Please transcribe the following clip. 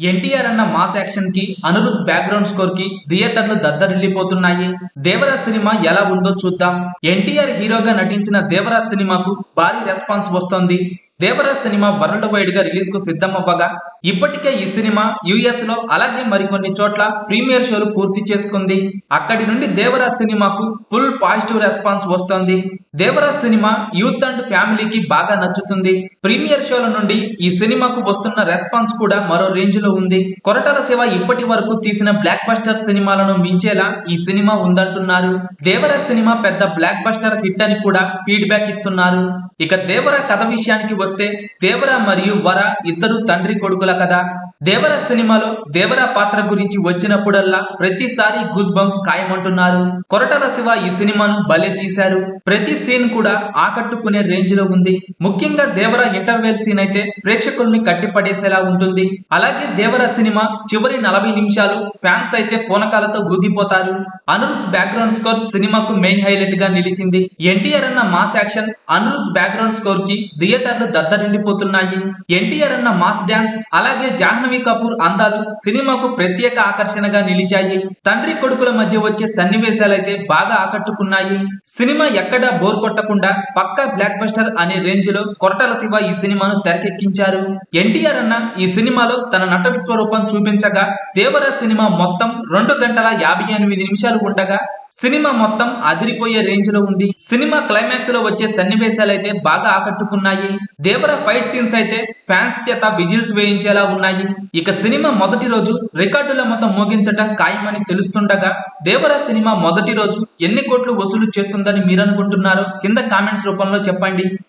ఎన్టీఆర్ అన్న mass యాక్షన్కి Anirudh background స్కోర్కి థియేటర్లు దద్దరిల్లిపోతున్నాయి. దేవరాజ్ సినిమా ఎలా ఉందో చూద్దాం. ఎన్టీఆర్ హీరోగా నటించిన దేవరాజ్ సినిమాకు భారీ రెస్పాన్స్ వస్తోంది. దేవరాజ్ సినిమా వరల్డ్ వైడ్గా రిలీజ్కు సిద్ధమవ్వగా ఇప్పటికే ఈ సినిమా యుఎస్లో అలాగే మరికొన్ని చోట్ల ప్రీమియర్ షోలు పూర్తి చేసుకుంది. అక్కడి నుండి దేవరాజ్ సినిమాకు ఫుల్ పాజిటివ్ రెస్పాన్స్ వస్తోంది. దేవరాజ్ సినిమా యూత్ అండ్ ఫ్యామిలీకి బాగా నచ్చుతుంది. ప్రీమియర్ షోల నుండి ఈ సినిమాకు వస్తున్న రెస్పాన్స్ కూడా మరో రేంజ్లో ఉంది. కొరటాల శివ ఇప్పటి వరకు తీసిన బ్లాక్ బస్టర్ సినిమాలను మించేలా ఈ సినిమా ఉందంటున్నారు. దేవరాజ్ సినిమా పెద్ద బ్లాక్ బస్టర్ హిట్ అని కూడా ఫీడ్బ్యాక్ ఇస్తున్నారు. ఇక దేవర కథ విషయానికి వస్తే దేవర మరియు వర ఇద్దరు తండ్రి కొడుకుల కథ దేవర సినిమాలో దేవర పాత్ర గురించి వచ్చినప్పుడల్లా ప్రతిసారి గూస్ బంప్స్ ఖాయమంటున్నారు. కొరటల శివ ఈ సినిమాను భలే తీశారు. ప్రతి సీన్ కూడా ఆకట్టుకునే రేంజ్లో ఉంది. ముఖ్యంగా దేవర ఇంటర్వెల్ సీన్ అయితే ప్రేక్షకుల్ని కట్టిపడేసేలా ఉంటుంది. అలాగే దేవర సినిమా చివరి నలభై నిమిషాలు ఫ్యాన్స్ అయితే పూనకాలతో ఊగిపోతారు అనురుద్ బ్యాక్గ్రౌండ్ స్కోర్ సినిమాకు మెయిన్ హైలైట్గా నిలిచింది. ఎన్టీఆర్ అన్న మాస్ యాక్షన్ అనురుద్ బ్యాక్గ్రౌండ్ స్కోర్కి థియేటర్లు దత్తరిండిపోతున్నాయి ఎన్టీఆర్ అన్న మాస్ డాన్స్ అలాగే జాహ్నవి కపూర్ అందాలు సినిమాకు ప్రత్యేక ఆకర్షణగా నిలిచాయి. తండ్రి కొడుకుల మధ్య వచ్చే సన్నివేశాలైతే బాగా ఆకట్టుకున్నాయి. సినిమా ఎక్కడా బోర్ కొట్టకుండా పక్కా బ్లాక్ బస్టర్ అనే రేంజ్లో కొరటాల శివ ఈ సినిమాను తెరకెక్కించారు. ఎన్టీఆర్ అన్న ఈ సినిమాలో తన నట విశ్వరూపం చూపించగా దేవర సినిమా మొత్తం రెండు గంటల యాభై ఎనిమిది నిమిషాలు ఉండగా సినిమా మొత్తం అదిరిపోయే రేంజ్లో ఉంది. సినిమా క్లైమాక్స్లో వచ్చే సన్నివేశాలు అయితే బాగా ఆకట్టుకున్నాయి. దేవర ఫైట్ సీన్స్ అయితే ఫ్యాన్స్ చేత విజిల్స్ వేయించేలా ఉన్నాయి. ఇక సినిమా మొదటి రోజు రికార్డుల మొత్తం మోగించటం ఖాయమని తెలుస్తుండగా దేవర సినిమా మొదటి రోజు ఎన్ని కోట్లు వసూలు చేస్తుందని మీరనుకుంటున్నారు? కింద కామెంట్స్ రూపంలో చెప్పండి.